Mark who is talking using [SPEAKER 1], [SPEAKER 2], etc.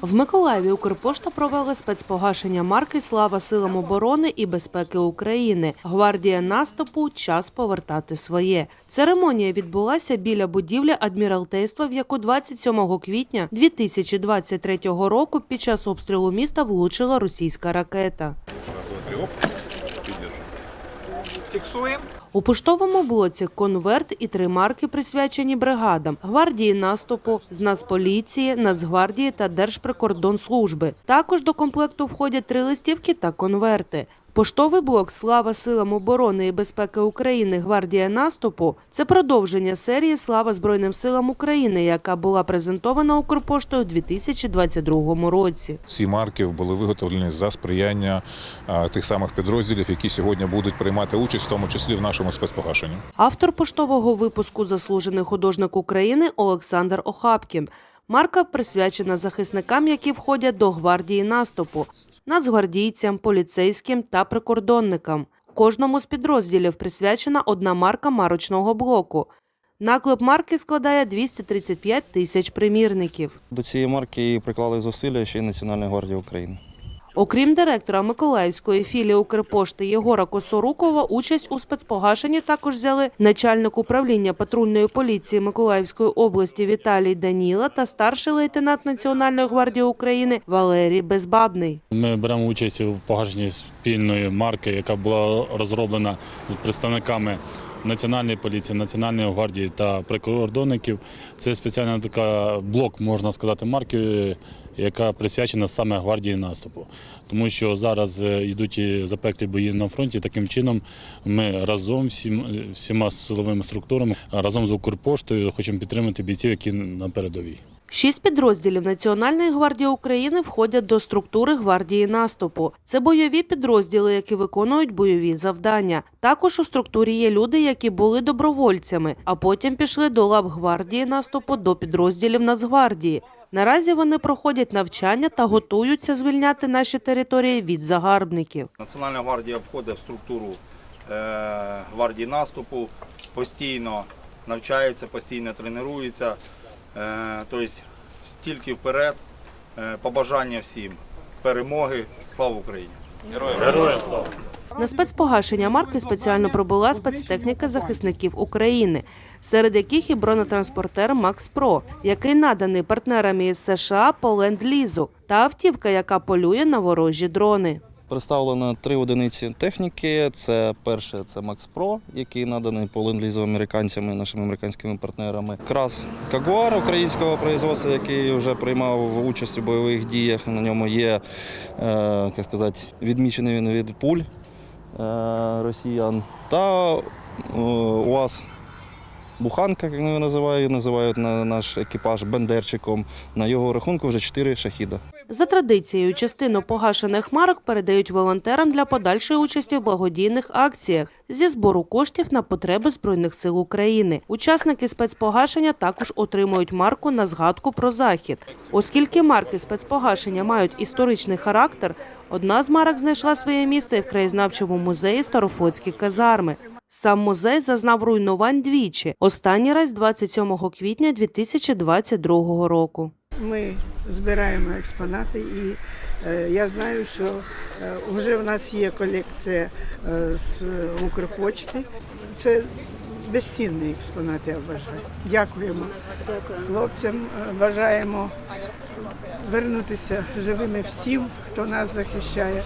[SPEAKER 1] В Миколаєві Укрпошта провели спецпогашення марки Слава силам оборони і безпеки України. Гвардія наступу час повертати своє. Церемонія відбулася біля будівлі адміралтейства, в яку 27 квітня 2023 року під час обстрілу міста влучила російська ракета.
[SPEAKER 2] Фіксуємо.
[SPEAKER 1] У поштовому блоці конверт і три марки присвячені бригадам гвардії наступу, з Нацполіції, Нацгвардії та Держприкордонслужби. Також до комплекту входять три листівки та конверти. Поштовий блок Слава силам оборони і безпеки України Гвардія наступу це продовження серії Слава Збройним силам України, яка була презентована Укрпоштою у 2022 році.
[SPEAKER 3] Ці марки були виготовлені за сприяння тих самих підрозділів, які сьогодні будуть приймати участь, в тому числі в нашому спецпогашенні.
[SPEAKER 1] Автор поштового випуску заслужений художник України Олександр Охапкін. Марка присвячена захисникам, які входять до гвардії наступу, нацгвардійцям, поліцейським та прикордонникам. Кожному з підрозділів присвячена одна марка марочного блоку. Наклеп марки складає 235 тисяч примірників.
[SPEAKER 4] До цієї марки приклали зусилля ще й Національна гвардія України.
[SPEAKER 1] Окрім директора Миколаївської філії Укрпошти Єгора Косорукова, участь у спецпогашенні також взяли начальник управління патрульної поліції Миколаївської області Віталій Даніла та старший лейтенант Національної гвардії України Валерій Безбабний.
[SPEAKER 5] Ми беремо участь в погашенні спільної марки, яка була розроблена з представниками Національної поліції, Національної гвардії та прикордонників. Це спеціальна така блок, можна сказати, марки, яка присвячена саме гвардії наступу. Тому що зараз е, йдуть запеклі бої на фронті. Таким чином ми разом всім, всіма силовими структурами, разом з Укрпоштою хочемо підтримати бійців, які на передовій.
[SPEAKER 1] Шість підрозділів Національної гвардії України входять до структури гвардії наступу. Це бойові підрозділи, які виконують бойові завдання. Також у структурі є люди, які були добровольцями, а потім пішли до лав гвардії наступу до підрозділів Нацгвардії. Наразі вони проходять навчання та готуються звільняти наші території від загарбників.
[SPEAKER 2] Національна гвардія входить в структуру е, гвардії наступу, постійно навчається, постійно тренується. Тобто стільки вперед. Е, побажання всім перемоги. Слава Україні!
[SPEAKER 1] Героям На спецпогашення марки спеціально прибула спецтехніка захисників України, серед яких і бронетранспортер Макс Про, який наданий партнерами із США по ленд-лізу, та автівка, яка полює на ворожі дрони.
[SPEAKER 4] Представлено три одиниці техніки. Це перше це Max Pro, який наданий по американцями, нашими американськими партнерами. Крас Кагуар українського производства, який вже приймав участь у бойових діях. На ньому є е, як сказати, відмічений він від пуль е, росіян. Та е, УАЗ Буханка, як його називають, називають на наш екіпаж Бендерчиком. На його рахунку вже чотири шахіда.
[SPEAKER 1] За традицією, частину погашених марок передають волонтерам для подальшої участі в благодійних акціях зі збору коштів на потреби Збройних сил України. Учасники спецпогашення також отримують марку на згадку про захід. Оскільки марки спецпогашення мають історичний характер, одна з марок знайшла своє місце в краєзнавчому музеї Старофлотські казарми. Сам музей зазнав руйнувань двічі. Останній раз 27 квітня 2022 року.
[SPEAKER 6] Ми збираємо експонати, і е, я знаю, що е, вже в нас є колекція е, з Укрпочти. Це безцінний експонат, я вважаю. Дякуємо хлопцям. Бажаємо вернутися живими всім, хто нас захищає.